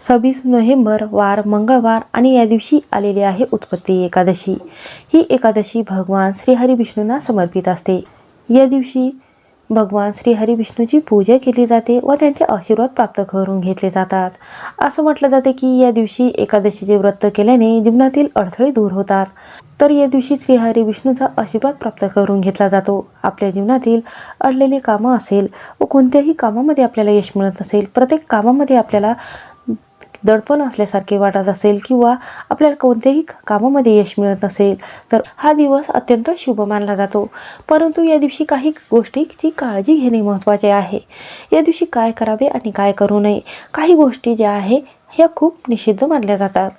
सव्वीस नोव्हेंबर वार मंगळवार आणि या दिवशी आलेली आहे उत्पत्ती एकादशी. ही एकादशी भगवान श्रीहरी विष्णूंना समर्पित असते. या दिवशी भगवान श्रीहरी विष्णूची पूजा केली जाते व त्यांचे आशीर्वाद प्राप्त करून घेतले जातात. असं म्हटलं जाते की या दिवशी एकादशीचे व्रत केल्याने जीवनातील अडथळे दूर होतात. तर या दिवशी श्रीहरी विष्णूचा आशीर्वाद प्राप्त करून घेतला जातो. आपल्या जीवनातील अडलेली कामं असेल व कोणत्याही कामामध्ये आपल्याला यश मिळत नसेल प्रत्येक कामामध्ये आपल्याला दडपण असल्यासारखे वाटत असेल किंवा आपल्याला कोणत्याही कामामध्ये यश मिळत नसेल तर हा दिवस अत्यंत शुभ मानला जातो. परंतु या दिवशी काही गोष्टीची काळजी घेणे महत्त्वाचे आहे. या दिवशी काय करावे आणि काय करू नये काही गोष्टी ज्या आहे ह्या खूप निषिद्ध मानल्या जातात.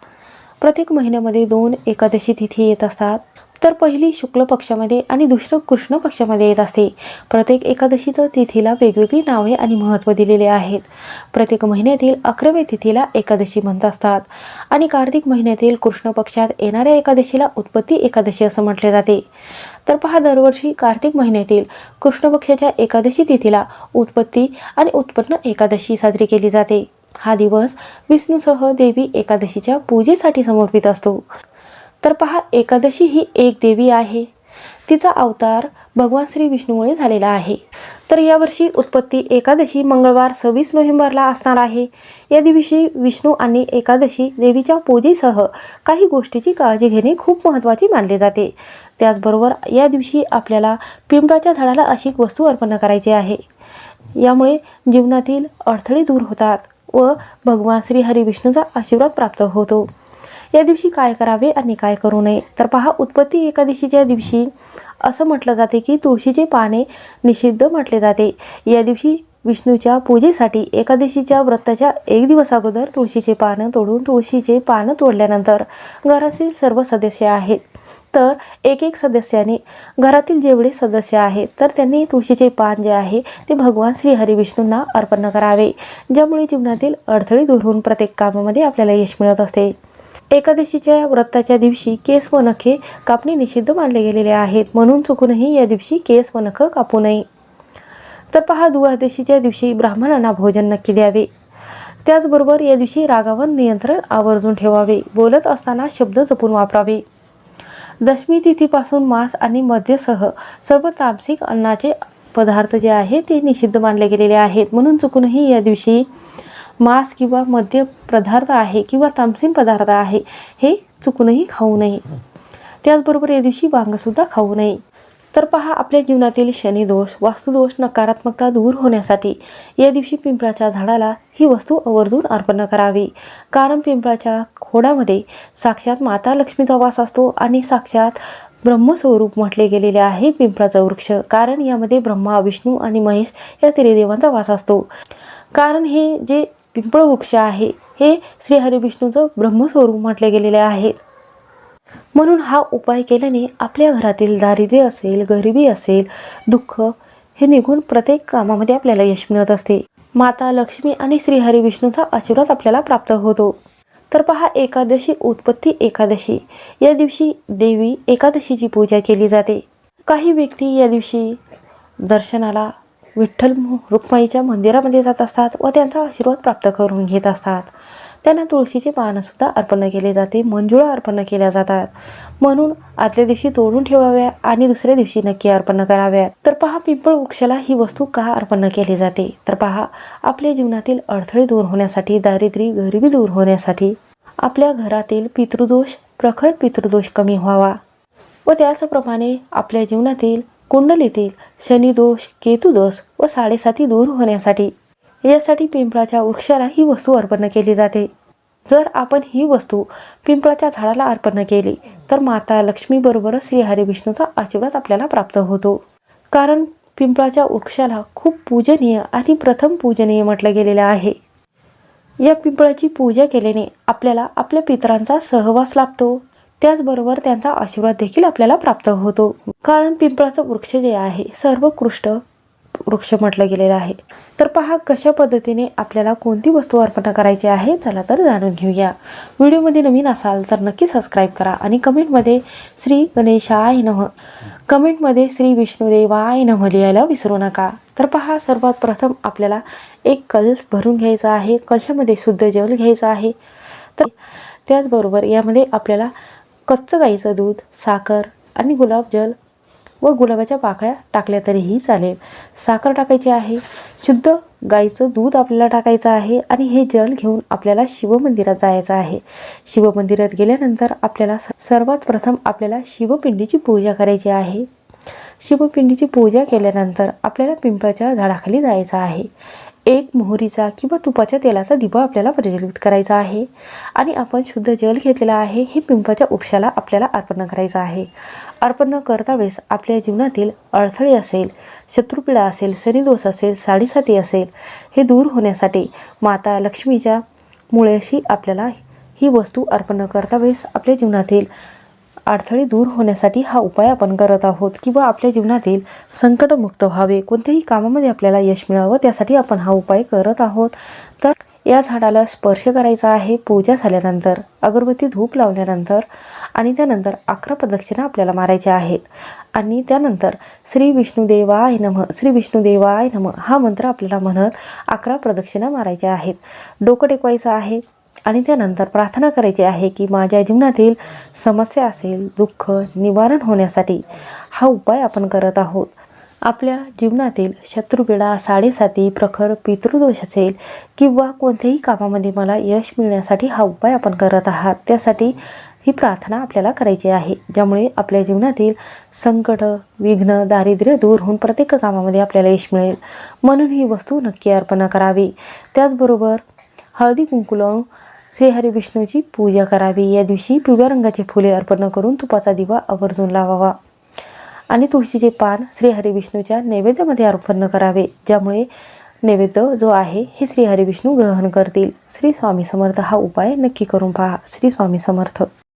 प्रत्येक महिन्यामध्ये दोन एकादशी तिथी येत असतात. तर पहिली शुक्ल पक्षामध्ये आणि दुसरं कृष्ण पक्षामध्ये येत असते. प्रत्येक एकादशीचं तिथीला वेगवेगळी नावे आणि महत्त्व दिलेले आहेत. प्रत्येक महिन्यातील अकराव्या तिथीला एकादशी म्हणत असतात. आणि कार्तिक महिन्यातील कृष्ण पक्षात येणाऱ्या एकादशीला उत्पत्ती एकादशी असं म्हटले जाते. तर पहा दरवर्षी कार्तिक महिन्यातील कृष्ण पक्षाच्या एकादशी तिथीला उत्पत्ती आणि उत्पन्न एकादशी साजरी केली जाते. हा दिवस विष्णूसह देवी एकादशीच्या पूजेसाठी समर्पित असतो. तर पहा एकादशी ही एक देवी आहे. तिचा अवतार भगवान श्री विष्णूमुळे झालेला आहे. तर यावर्षी उत्पत्ती एकादशी मंगळवार सव्वीस नोव्हेंबरला असणार आहे. या दिवशी विष्णू आणि एकादशी देवीच्या पूजेसह काही गोष्टीची काळजी घेणे खूप महत्त्वाचे मानले जाते. त्याचबरोबर या दिवशी आपल्याला पिंपळाच्या झाडाला अशी वस्तू अर्पण करायची आहे. यामुळे जीवनातील अडथळे दूर होतात व भगवान श्री हरी विष्णूचा आशीर्वाद प्राप्त होतो. या दिवशी काय करावे आणि काय करू नये? तर पहा उत्पत्ती एकादशीच्या दिवशी. असं म्हटलं जाते की तुळशीचे पाने निषिद्ध म्हटले जाते. या दिवशी विष्णूच्या पूजेसाठी एकादशीच्या व्रताच्या एक दिवस अगोदर तुळशीचे पानं तोडून तुळशीचे पानं तोडल्यानंतर घरातील सर्व सदस्य आहेत. तर एक एक सदस्याने घरातील जेवढे सदस्य आहेत तर त्यांनी तुळशीचे पान जे आहे ते भगवान श्री हरिविष्णूंना अर्पण करावे ज्यामुळे जीवनातील अडथळे दूर होऊन प्रत्येक कामामध्ये आपल्याला यश मिळत असते. एकादशीच्या व्रताच्या दिवशी केस व नखे कापणे निषिद्ध मानले गेलेले आहेत. म्हणून चुकूनही या दिवशी केस व नखं कापू नये. तर पहा द्वादशीच्या दिवशी ब्राह्मणांना भोजन नक्की द्यावे. त्याचबरोबर या दिवशी रागावर नियंत्रण आवर्जून ठेवावे. बोलत असताना शब्द जपून वापरावे. दशमी तिथीपासून मांस आणि मद्यसह सर्व तामसिक अन्नाचे पदार्थ जे आहे ते निषिद्ध मानले गेलेले आहेत. म्हणून चुकूनही या दिवशी मांस किंवा मद्य पदार्थ आहे किंवा तामसीन पदार्थ आहे हे चुकूनही खाऊ नये. त्याचबरोबर या दिवशी वांगसुद्धा खाऊ नये. तर पहा आपल्या जीवनातील शनिदोष वास्तुदोष नकारात्मकता दूर होण्यासाठी या दिवशी पिंपळाच्या झाडाला ही वस्तू आवर्जून अर्पण करावी. कारण पिंपळाच्या खोडामध्ये साक्षात माता लक्ष्मीचा वास असतो आणि साक्षात ब्रह्मस्वरूप म्हटले गेलेले आहे पिंपळाचा वृक्ष. कारण यामध्ये ब्रह्मा विष्णू आणि महेश या त्रिदेवांचा वास असतो. कारण हे जे पिंपळ वृक्ष आहे. हे श्री हरिविष्णूचं ब्रह्मस्वरूप म्हटले गेलेले आहे. म्हणून हा उपाय केल्याने आपल्या घरातील दारिद्र्य असेल गरिबी असेल दुःख हे निघून प्रत्येक कामामध्ये आपल्याला यश मिळत असते. माता लक्ष्मी आणि श्रीहरी विष्णूचा आशीर्वाद आपल्याला प्राप्त होतो. तर पहा एकादशी उत्पत्ती एकादशी. या दिवशी देवी एकादशीची पूजा केली जाते. काही व्यक्ती या दिवशी दर्शनाला विठ्ठल रुक्माईच्या मंदिरामध्ये जात असतात व त्यांचा आशीर्वाद प्राप्त करून घेत असतात. त्यांना तुळशीचे पानसुद्धा अर्पण केले जाते मंजुळा अर्पण केल्या जातात. म्हणून आदल्या दिवशी तोडून ठेवाव्या आणि दुसऱ्या दिवशी नक्की अर्पण कराव्यात. तर पहा पिंपळ वृक्षाला ही वस्तू का अर्पण केली जाते? तर पहा आपल्या जीवनातील अडथळे दूर होण्यासाठी दारिद्र्य गरिबी दूर होण्यासाठी आपल्या घरातील पितृदोष प्रखर पितृदोष कमी व्हावा. व त्याचप्रमाणे आपल्या जीवनातील कुंडलीतील शनिदोष केतुदोष व साडेसाती दूर होण्यासाठी. यासाठी पिंपळाच्या वृक्षाला ही वस्तू अर्पण केली जाते. जर आपण ही वस्तू पिंपळाच्या झाडाला अर्पण केली तर माता लक्ष्मीबरोबरच श्रीहरी विष्णूचा आशीर्वाद आपल्याला प्राप्त होतो. कारण पिंपळाच्या वृक्षाला खूप पूजनीय आणि प्रथम पूजनीय म्हटलं गेलेलं आहे. या पिंपळाची पूजा केल्याने आपल्याला आपल्या पितरांचा सहवास लाभतो. त्याचबरोबर त्यांचा आशीर्वाद देखील आपल्याला प्राप्त होतो. कारण पिंपळाचं वृक्ष जे आहे सर्वोत्कृष्ट वृक्ष म्हटलं गेलेलं आहे. तर पहा कशा पद्धतीने आपल्याला कोणती वस्तू अर्पण करायची आहे चला तर जाणून घेऊया. व्हिडिओमध्ये नवीन असाल तर नक्की सबस्क्राईब करा आणि कमेंटमध्ये श्री गणेशाय नमः कमेंटमध्ये श्री विष्णुदेवाय नमः लिहायला विसरू नका. तर पहा सर्वात प्रथम आपल्याला एक कलश भरून घ्यायचा आहे. कलशामध्ये शुद्ध जल घ्यायचं आहे. तर त्याचबरोबर यामध्ये आपल्याला कच्चं गाईचं दूध साखर आणि गुलाबजल व गुलाबाच्या पाकळ्या टाकल्या तरीही चालेल. साखर टाकायची आहे. शुद्ध गाईचं दूध आपल्याला टाकायचं आहे आणि हे जल घेऊन आपल्याला शिवमंदिरात जायचं आहे. शिवमंदिरात गेल्यानंतर आपल्याला स- सर्वात प्रथम आपल्याला शिवपिंडीची पूजा करायची आहे. शिवपिंडीची पूजा केल्यानंतर आपल्याला पिंपळाच्या झाडाखाली जायचं आहे. एक मोहरीचा किंवा तुपाच्या तेलाचा दिवा आपल्याला प्रज्वलित करायचा आहे. आणि आपण शुद्ध जल घेतलेला आहे हे पिंपाच्या वृक्षाला आपल्याला अर्पण करायचं आहे. अर्पण करता वेळेस आपल्या जीवनातील अडथळे असेल शत्रुपीडा असेल शनिदोष असेल साडेसाती असेल हे दूर होण्यासाठी माता लक्ष्मीच्या मुळेशी आपल्याला ही वस्तू अर्पण करता वेळेस आपल्या जीवनातील अडथळे दूर होण्यासाठी हा उपाय आपण करत आहोत किंवा आपल्या जीवनातील संकटमुक्त व्हावे. कोणत्याही कामामध्ये आपल्याला यश मिळावं त्यासाठी आपण हा उपाय करत आहोत. तर या झाडाला स्पर्श करायचा आहे पूजा झाल्यानंतर अगरबत्ती धूप लावल्यानंतर आणि त्यानंतर अकरा प्रदक्षिणा आपल्याला मारायच्या आहेत. आणि त्यानंतर श्री विष्णुदेवाय नम श्री विष्णुदेवाय नम हा मंत्र आपल्याला म्हणत अकरा प्रदक्षिणा मारायच्या आहेत. डोकं टेकवायचं आहे. आणि त्यानंतर प्रार्थना करायची आहे की माझ्या जीवनातील समस्या असेल दुःख निवारण होण्यासाठी हा उपाय आपण करत आहोत. आपल्या जीवनातील शत्रुपीडा साडेसाती प्रखर पितृदोष असेल किंवा कोणत्याही कामामध्ये मला यश मिळण्यासाठी हा उपाय आपण करत आहात त्यासाठी ही प्रार्थना आपल्याला करायची आहे ज्यामुळे आपल्या जीवनातील संकट विघ्न दारिद्र्य दूर होऊन प्रत्येक कामामध्ये आपल्याला यश मिळेल. म्हणून ही वस्तू नक्की अर्पण करावी. त्याचबरोबर हळदी कुंकू लावून श्रीहरी विष्णूची पूजा करावी. या दिवशी पिवळ्या रंगाची फुले अर्पण करून तुपाचा दिवा आवर्जून लावावा. आणि तुळशीचे पान श्री विष्णूच्या नैवेद्यामध्ये अर्पण करावे. ज्यामुळे नैवेद्य जो आहे हे श्री विष्णू ग्रहण करतील. श्री स्वामी समर्थ हा उपाय नक्की करून पहा. श्री स्वामी समर्थ.